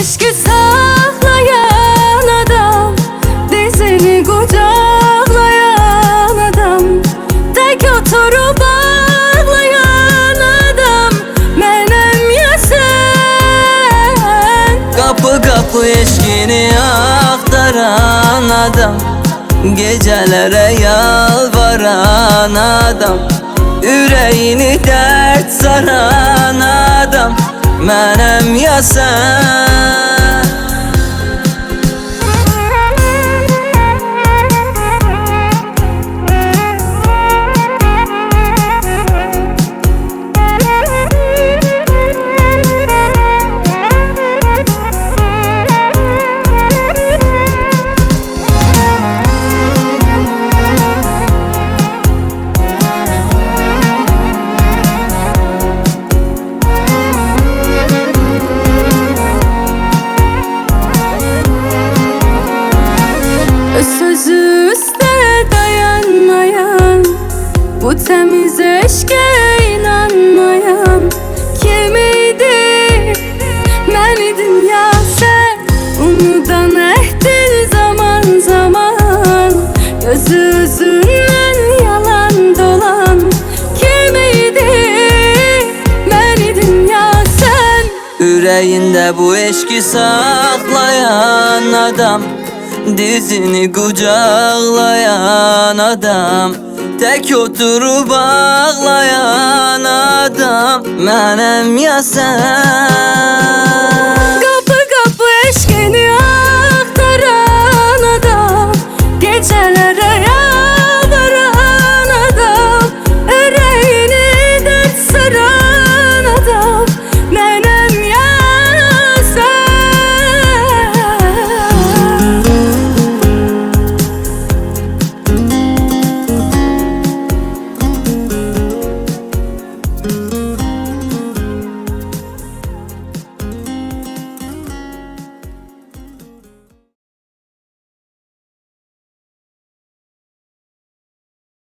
eşki saklayan adam Dizini kucaklayan adam. Tek oturup ağlayan adam Menem ya sen Kapı kapı eşkini aktaran adam. Gecelere yalvaran adam. Yüreğini dert saran adam Menem ya Yüreğinde bu eşki saklayan adam Dizini kucaklayan adam Tek oturup ağlayan adam. Menem ya sen